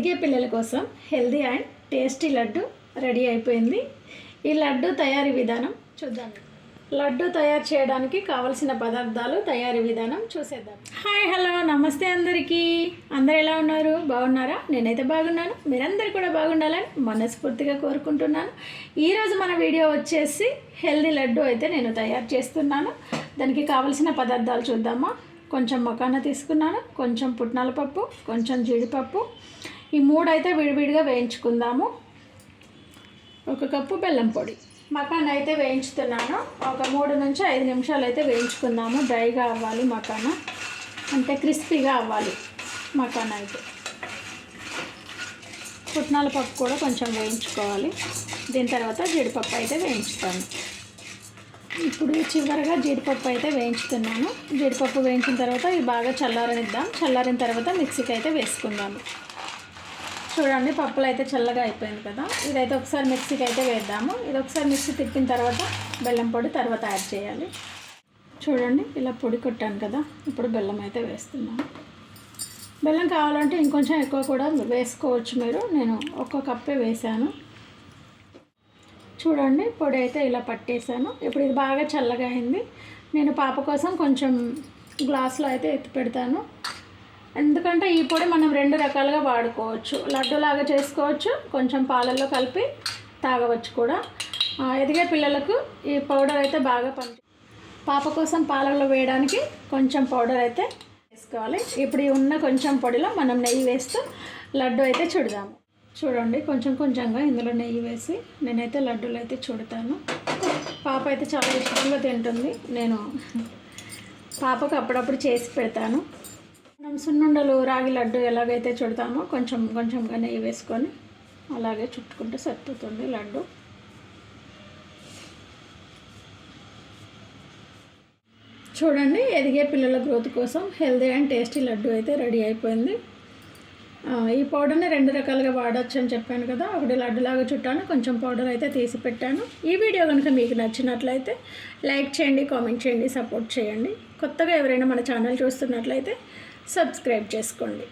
కోసం healthy and tasty laddu ready అయిపోయింది. ఈ లడ్డు తయారీ విధానం చూద్దాం. లడ్డు తయారు చేయడానికి కావలసిన పదార్థాలు తయారీ విధానం చూసేద్దాం. హాయ్ హలో నమస్తే అందరికీ. అందరు ఎలా ఉన్నారు? బాగున్నారా? నేనైతే బాగున్నాను. మీరందరూ కూడా బాగుండాలని మనస్ఫూర్తిగా కోరుకుంటున్నాను. ఈరోజు మన వీడియో వచ్చేసి హెల్దీ లడ్డు అయితే నేను తయారు చేస్తున్నాను. దానికి కావలసిన పదార్థాలు చూద్దామా? కొంచెం మకాన తీసుకున్నాను. కొంచెం పుట్నాల పప్పు కొంచెం జీడిపప్పు ఈ మూడు అయితే విడివిడిగా వేయించుకుందాము. ఒక కప్పు బెల్లం పొడి. మకాన్ అయితే వేయించుతున్నాను. ఒక మూడు నుంచి ఐదు నిమిషాలు అయితే వేయించుకుందాము. డ్రైగా అవ్వాలి మకాన. అంటే క్రిస్పీగా అవ్వాలి మకాన్ అయితే. పుట్నాల పప్పు కూడా కొంచెం వేయించుకోవాలి. దీని తర్వాత జీడిపప్పు అయితే వేయించుతాను. ఇప్పుడు చివరిగా జీడిపప్పు అయితే వేయించుతున్నాను. జీడిపప్పు వేయించిన తర్వాత ఇవి బాగా చల్లారనిద్దాం. చల్లారిన తర్వాత మిక్సీకి అయితే వేసుకుందాము. చూడండి పప్పులు అయితే చల్లగా అయిపోయింది కదా. ఇదైతే ఒకసారి మిక్సీకి అయితే వేద్దాము. ఇది ఒకసారి మిక్సీ తిప్పిన తర్వాత బెల్లం పొడి తర్వాత యాడ్ చేయాలి. చూడండి ఇలా పొడి కొట్టాను కదా. ఇప్పుడు బెల్లం అయితే వేస్తున్నాను. బెల్లం కావాలంటే ఇంకొంచెం ఎక్కువ కూడా వేసుకోవచ్చు మీరు. నేను ఒక్క కప్పే వేసాను చూడండి పొడి అయితే ఇలా పట్టేశాను. ఇప్పుడు ఇది బాగా చల్లగా అయింది. నేను పాప కోసం కొంచెం గ్లాస్లో అయితే ఎత్తి పెడతాను. ఎందుకంటే ఈ పొడి మనం రెండు రకాలుగా వాడుకోవచ్చు. లడ్డూలాగా చేసుకోవచ్చు కొంచెం పాలల్లో కలిపి తాగవచ్చు కూడా. ఎదిగే పిల్లలకు ఈ పౌడర్ అయితే బాగా పని పాప కోసం పాలల్లో వేయడానికి కొంచెం పౌడర్ అయితే వేసుకోవాలి. ఇప్పుడు ఈ ఉన్న కొంచెం పొడిలో మనం నెయ్యి వేస్తూ లడ్డు అయితే చుడదాము. చూడండి కొంచెం కొంచెంగా ఇందులో నెయ్యి వేసి నేనైతే లడ్డూలు అయితే చుడతాను. పాప అయితే చాలా ఇష్టంగా తింటుంది. నేను పాపకు అప్పుడప్పుడు చేసి పెడతాను. మనం సున్నుండలు రాగి లడ్డు ఎలాగైతే చుడతామో కొంచెం కొంచెంగా నెయ్యి వేసుకొని అలాగే చుట్టుకుంటే సరిపోతుంది లడ్డు. చూడండి ఎదిగే పిల్లల గ్రోత్ కోసం హెల్దీ అండ్ టేస్టీ లడ్డు అయితే రెడీ అయిపోయింది. ఈ పౌడర్ని రెండు రకాలుగా వాడచ్చు అని చెప్పాను కదా ఒకటి లడ్డులాగా చుట్టాను కొంచెం పౌడర్ అయితే తీసి పెట్టాను. ఈ వీడియో కనుక మీకు నచ్చినట్లయితే లైక్ చేయండి కామెంట్ చేయండి సపోర్ట్ చేయండి. కొత్తగా ఎవరైనా మన ఛానల్ చూస్తున్నట్లయితే సబ్స్క్రైబ్ చేసుకోండి.